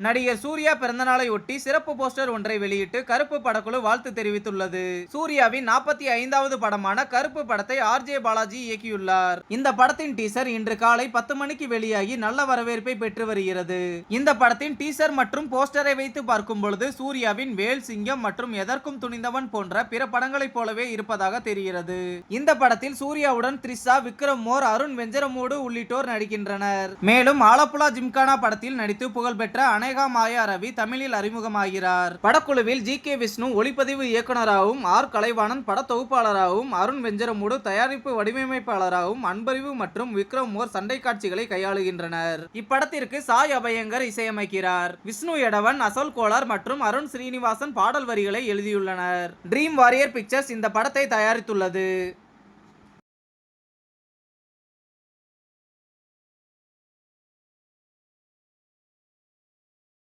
நடிகர் சூர்யா பிறந்தநாளை ஒட்டி சிறப்பு போஸ்டர் ஒன்றை வெளியிட்டு கருப்பு படக்குழு வாழ்த்து தெரிவித்துள்ளது. சூர்யாவின் நாற்பத்தி ஐந்தாவது படமான கருப்பு படத்தை ஆர்ஜே பாலாஜி இயக்கியுள்ளார். இந்த படத்தின் டீசர் இன்று காலை பத்து மணிக்கு வெளியாகி நல்ல வரவேற்பை பெற்று வருகிறது. இந்த படத்தின் டீசர் மற்றும் போஸ்டரை வைத்து பார்க்கும் பொழுது சூர்யாவின் வேல் சிங்கம் மற்றும் எதற்கும் துணிந்தவன் போன்ற பிற படங்களைப் போலவே இருப்பதாக தெரிகிறது. இந்த படத்தில் சூர்யாவுடன் த்ரிஷா விக்ரம் மோர் அருண் வெஞ்சரமூடு உள்ளிட்டோர் நடிக்கின்றனர். மேலும் ஆலப்புழா ஜிம்கானா படத்தில் நடித்து புகழ்பெற்ற அனேகா மாயா ரவி தமிழில் அறிமுகமாகிறார். படக்குழுவில் ஜி. கே. விஷ்ணு ஒளிப்பதிவு இயக்குனராகவும் ஆர். கலைவாணன் பட தொகுப்பாளராகவும் அருண் வெஞ்சரமூடு தயாரிப்பு வடிவமைப்பாளராகவும் அன்பறிவு மற்றும் விக்ரம் மோர் சண்டை காட்சிகளை கையாளுகின்றனர். இப்படத்திற்கு சாய் அபயங்கர் இசையமைக்கிறார். விஷ்ணு எடவன் அசோல் கோலார் மற்றும் அருண் ஸ்ரீனிவாசன் பாடல் வரிகளை எழுதியுள்ளனர். ட்ரீம் வாரியர் பிக்சர்ஸ் இந்த படத்தை தயாரித்துள்ளது.